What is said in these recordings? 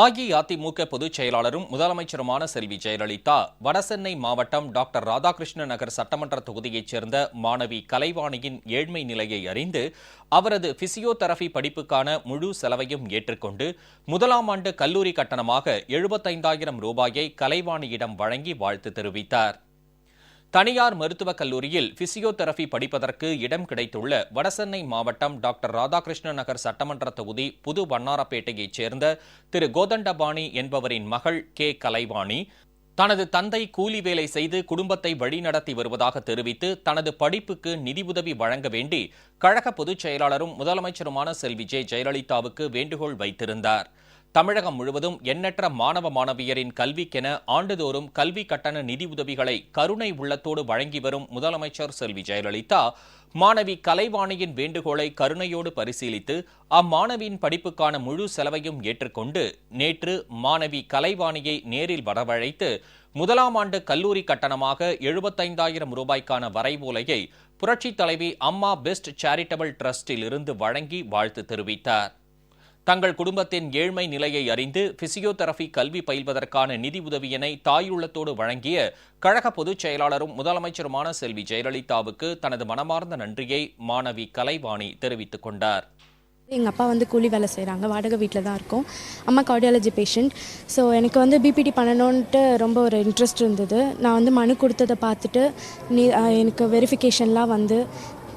அஇஅதிமுக பொதுச் செயலாளரும் முதலமைச்சருமான செல்வி ஜெயலலிதா வடசென்னை மாவட்டம் டாக்டர் ராதாகிருஷ்ண நகர் சட்டமன்ற தொகுதியைச் சேர்ந்த மாணவி கலைவாணியின் ஏழ்மை நிலையை அறிந்து அவரது பிசியோதெரபி படிப்புக்கான முழு செலவையும் ஏற்றுக்கொண்டு முதலாம் ஆண்டு கல்லூரி கட்டணமாக எழுபத்தைந்தாயிரம் ரூபாயை கலைவாணியிடம் வழங்கி வாழ்த்து தெரிவித்தார். தனியார் மருத்துவக் கல்லூரியில் பிசியோதெரபி படிப்பதற்கு இடம் கிடைத்துள்ள வடசென்னை மாவட்டம் டாக்டர் ராதாகிருஷ்ண நகர் சட்டமன்ற தொகுதி புது வண்ணாரப்பேட்டையைச் சேர்ந்த திரு கோதண்டபாணி என்பவரின் மகள் கே. கலைவாணி தனது தந்தை கூலி வேலை செய்து குடும்பத்தை வழிநடத்தி வருவதாக தெரிவித்து தனது படிப்புக்கு நிதியுதவி வழங்க வேண்டி கழக பொதுச் செயலாளரும் முதலமைச்சருமான செல்வி ஜே. ஜெயலலிதாவுக்கு வேண்டுகோள் வைத்திருந்தார். தமிழகம் முழுவதும் எண்ணற்ற மாணவ மாணவியரின் கல்விக்கென ஆண்டுதோறும் கல்வி கட்டண நிதி உதவிகளை கருணை உள்ளத்தோடு வழங்கி வரும் முதலமைச்சர் செல்வி ஜெயலலிதா மாணவி கலைவாணியின் வேண்டுகோளை கருணையோடு பரிசீலித்து அம்மாணவியின் படிப்புக்கான முழு செலவையும் ஏற்றுக்கொண்டு நேற்று மாணவி கலைவாணியை நேரில் வரவழைத்து முதலாம் ஆண்டு கல்லூரி கட்டணமாக எழுபத்தைந்தாயிரம் ரூபாய்க்கான வரைவோலையை புரட்சித் தலைவி அம்மா பெஸ்ட் சேரிட்டபிள் டிரஸ்டில் இருந்து வழங்கி வாழ்த்து தெரிவித்தார். தங்கள் குடும்பத்தின் ஏழ்மை நிலையை அறிந்து பிசியோதெரபி கல்வி பயில்வதற்கான நிதி உதவியினை தாயுள்ளத்தோடு வழங்கிய கழக பொதுச் செயலாளரும் முதலமைச்சருமான செல்வி ஜெயலலிதாவுக்கு தனது மனமார்ந்த நன்றியை மாணவி கலைவாணி தெரிவித்துக் கொண்டார். எங்கள் அப்பா வந்து கூலி வேலை செய்கிறாங்க வாடகை வீட்டில் தான் இருக்கோம். அம்மா கார்டியாலஜி பேஷண்ட் ஸோ எனக்கு வந்து பிபிடி பண்ணணுன்ட்டு ரொம்ப ஒரு இன்ட்ரெஸ்ட் இருந்தது. நான் வந்து மனு கொடுத்ததை பார்த்துட்டு நீ எனக்கு வெரிஃபிகேஷன்லாம் வந்து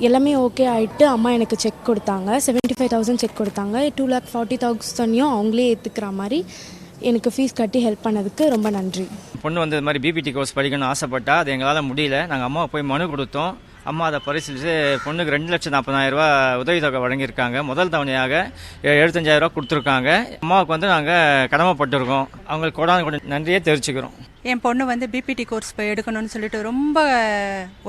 எல்லாமே ஓகே ஆகிட்டு அம்மா எனக்கு செக் கொடுத்தாங்க. செவன்ட்டி ஃபைவ் தௌசண்ட் செக் கொடுத்தாங்க. டூ லேக் ஃபார்ட்டி தௌசண்டையும் அவங்களே ஏற்றுக்கிற மாதிரி எனக்கு ஃபீஸ் கட்டி ஹெல்ப் பண்ணதுக்கு ரொம்ப நன்றி. பொண்ணு வந்து இது மாதிரி பிபிடி கோர்ஸ் படிக்கணும்னு ஆசைப்பட்டா அது எங்களால் முடியல. நாங்கள் அம்மாவை போய் மனு கொடுத்தோம். அம்மா அதை பரிசீலித்து பொண்ணுக்கு ரெண்டு லட்சம் நாற்பதாயிரம் ரூபா உதவித்தொகை வழங்கியிருக்காங்க. முதல் தவணையாக எ- எழுபத்தஞ்சாயிரம் ரூபா கொடுத்துருக்காங்க. அம்மாவுக்கு வந்து நாங்கள் கடமைப்பட்டிருக்கோம். அவங்களுக்கு கொடான கொட நன்றியே தெரிவிச்சுக்கிறோம். என் பொண்ணு வந்து பிபிடி கோர்ஸ் போய் எடுக்கணும்னு சொல்லிட்டு ரொம்ப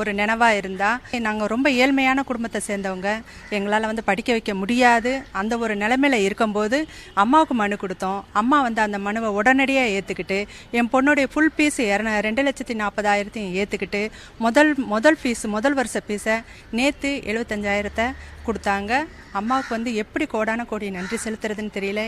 ஒரு நினைவாக இருந்தா. நாங்கள் ரொம்ப ஏழ்மையான குடும்பத்தை சேர்ந்தவங்க. எங்களால் வந்து படிக்க வைக்க முடியாது. அந்த ஒரு நிலைமையில இருக்கும்போது அம்மாவுக்கு மனு கொடுத்தோம். அம்மா வந்து அந்த மனுவை உடனடியாக ஏற்றுக்கிட்டு என் பொண்ணுடைய ஃபுல் ஃபீஸ் ரெண்டு லட்சத்தி நாற்பதாயிரத்தையும் ஏற்றுக்கிட்டு முதல் முதல் ஃபீஸ் முதல் வருஷ ஃபீஸை நேற்று எழுபத்தஞ்சாயிரத்தை கொடுத்தாங்க. அம்மாவுக்கு வந்து எப்படி கோடான கோடி நன்றி செலுத்துறதுன்னு தெரியல.